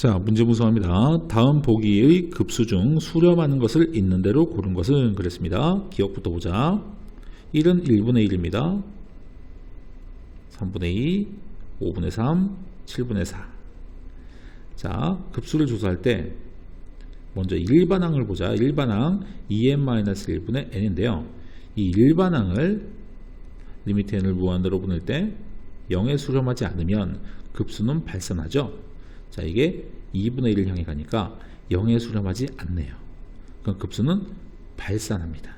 자, 문제 분석합니다. 다음 보기의 급수 중 수렴하는 것을 있는 대로 고른 것은 그랬습니다. 기억부터 보자. 1은 1분의 1입니다. 3분의 2, 5분의 3, 7분의 4. 자, 급수를 조사할 때 먼저 일반항을 보자. 일반항 2n-1분의 n인데요. 이 일반항을 리미트 n을 무한대로 보낼 때 0에 수렴하지 않으면 급수는 발산하죠. 자, 이게 2분의 1을 향해 가니까 0에 수렴하지 않네요. 그럼 급수는 발산합니다.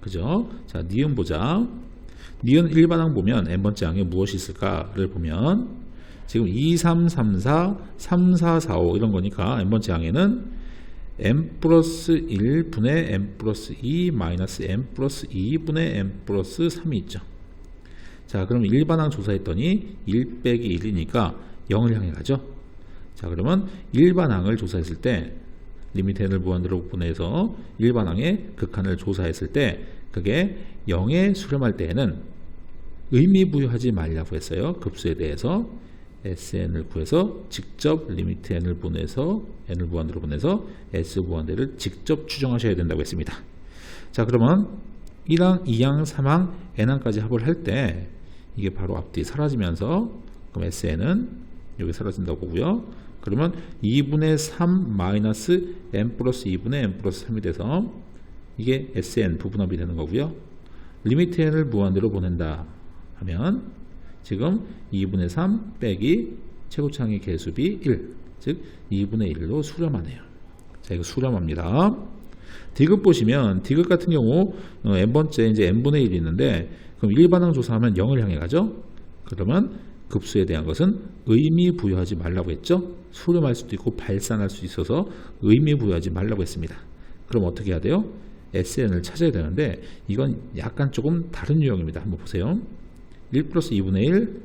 그죠? 자, 니은 보자. 니은 일반항 보면 n번째 항에 무엇이 있을까를 보면 지금 2, 3, 3, 4, 3, 4, 4, 5 이런 거니까 n번째 항에는 n 플러스 1분의 n 플러스 2 마이너스 n 플러스 2분의 n 플러스 3이 있죠. 자, 그럼 일반항 조사했더니 1 빼기 1이니까 0을 향해 가죠. 자, 그러면 일반항을 조사했을 때 리미트 n을 무한대로 보내서 일반항의 극한을 조사했을 때 그게 0에 수렴할 때에는 의미 부여하지 말라고 했어요. 급수에 대해서 SN을 구해서 직접 리미트 n을 보내서 n을 무한대로 보내서 S 무한대를 직접 추정하셔야 된다고 했습니다. 자, 그러면 1항, 2항, 3항, n항까지 합을 할 때 이게 바로 앞뒤 사라지면서 그럼 SN은 여기 사라진다고 보고요. 그러면 2분의 3 마이너스 n 플러스 2분의 n 플러스 3이 돼서 이게 SN 부분합이 되는 거고요. 리미트 n을 무한대로 보낸다 하면 지금 2분의 3 빼기 최고창의 개수비 1, 즉 2분의 1로 수렴하네요. 자, 이거 수렴합니다. 디귿 보시면 디귿 같은 경우 어, n번째 이제 n분의 1이 있는데 그럼 일반항 조사하면 0을 향해 가죠. 그러면 급수에 대한 것은 의미 부여하지 말라고 했죠. 수렴할 수도 있고 발산할 수 있어서 의미 부여하지 말라고 했습니다. 그럼 어떻게 해야 돼요? SN을 찾아야 되는데 이건 약간 조금 다른 유형입니다. 한번 보세요. 1 플러스 2분의 1,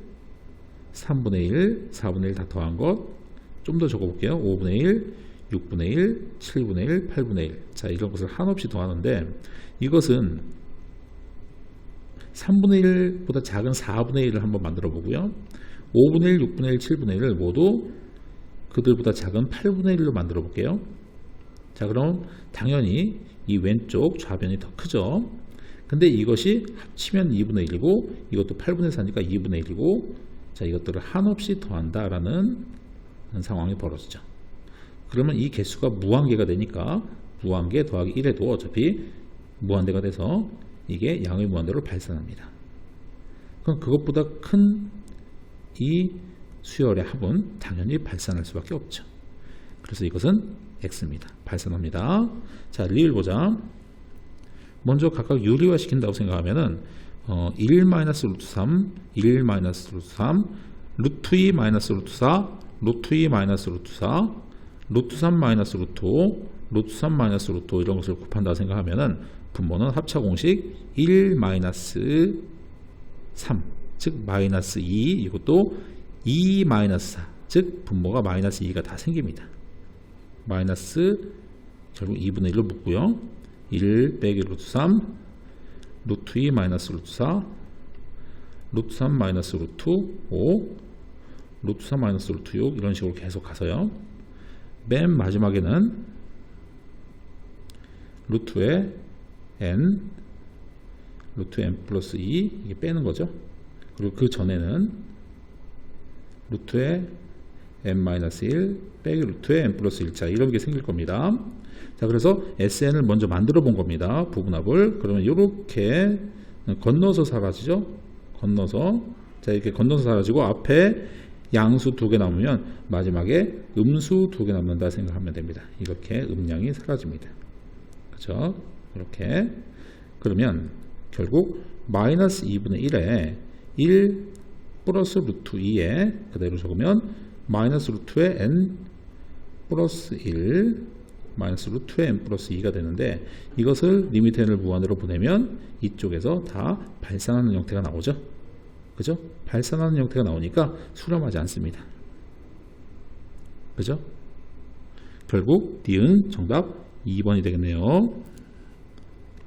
3분의 1, 4분의 1 다 더한 것. 좀 더 적어볼게요. 5분의 1, 6분의 1, 7분의 1, 8분의 1. 자, 이런 것을 한없이 더하는데 이것은 3분의 1보다 작은 4분의 1을 한번 만들어 보고요. 5분의 1, 6분의 1, 7분의 1을 모두 그들보다 작은 8분의 1로 만들어 볼게요. 자, 그럼 당연히 이 왼쪽 좌변이 더 크죠. 근데 이것이 합치면 2분의 1이고 이것도 8분의 4니까 2분의 1이고 자, 이것들을 한없이 더한다라는 상황이 벌어지죠. 그러면 이 개수가 무한계가 되니까 무한계 더하기 1에도 어차피 무한대가 돼서 이게 양의 무한대로 발산합니다. 그럼 그것보다 큰 이 수열의 합은 당연히 발산할 수밖에 없죠. 그래서 이것은 x입니다. 발산합니다. 자, 리을 보자. 먼저 각각 유리화 시킨다고 생각하면은 어, 1 마이너스 루트 3, 1 마이너스 루트 3, 루트 2 마이너스 루트 4, 루트 2 마이너스 루트 4, 루트 3 마이너스 루트 5, 루트 3 마이너스 루트 5 이런 것을 곱한다고 생각하면은 분모는 합차 공식 1 마이너스 3, 즉 마이너스 2 이것도 2 마이너스 4, 즉 분모가 마이너스 2가 다 생깁니다. 마이너스 결국 2분의 1로 묶고요. 1 빼기 루트 3, 루트 2 마이너스 루트 4, 루트 3 마이너스 루트 5, 루트 3 마이너스 루트 6 이런 식으로 계속 가서요. 맨 마지막에는 루트의 n, 루트 n 플러스 2 이게 빼는 거죠. 그리고 그 전에는 루트의 n-1 빼기 루트의 n 플러스 1자 이런 게 생길 겁니다. 자 그래서 SN을 먼저 만들어 본 겁니다. 부분합을 그러면 이렇게 건너서 사라지죠. 건너서 자 이렇게 건너서 사라지고 앞에 양수 두 개 남으면 마지막에 음수 두 개 남는다 생각하면 됩니다. 이렇게 음량이 사라집니다. 그렇죠? 이렇게 그러면 결국 마이너스 2분의 1에 1 플러스 루트 2에 그대로 적으면 마이너스 루트의 n 플러스 1 마이너스 루트의 n 플러스 2가 되는데 이것을 리미트 n을 무한으로 보내면 이쪽에서 다 발산하는 형태가 나오죠. 그죠? 발산하는 형태가 나오니까 수렴하지 않습니다. 그죠? 결국 D은 정답 2번이 되겠네요.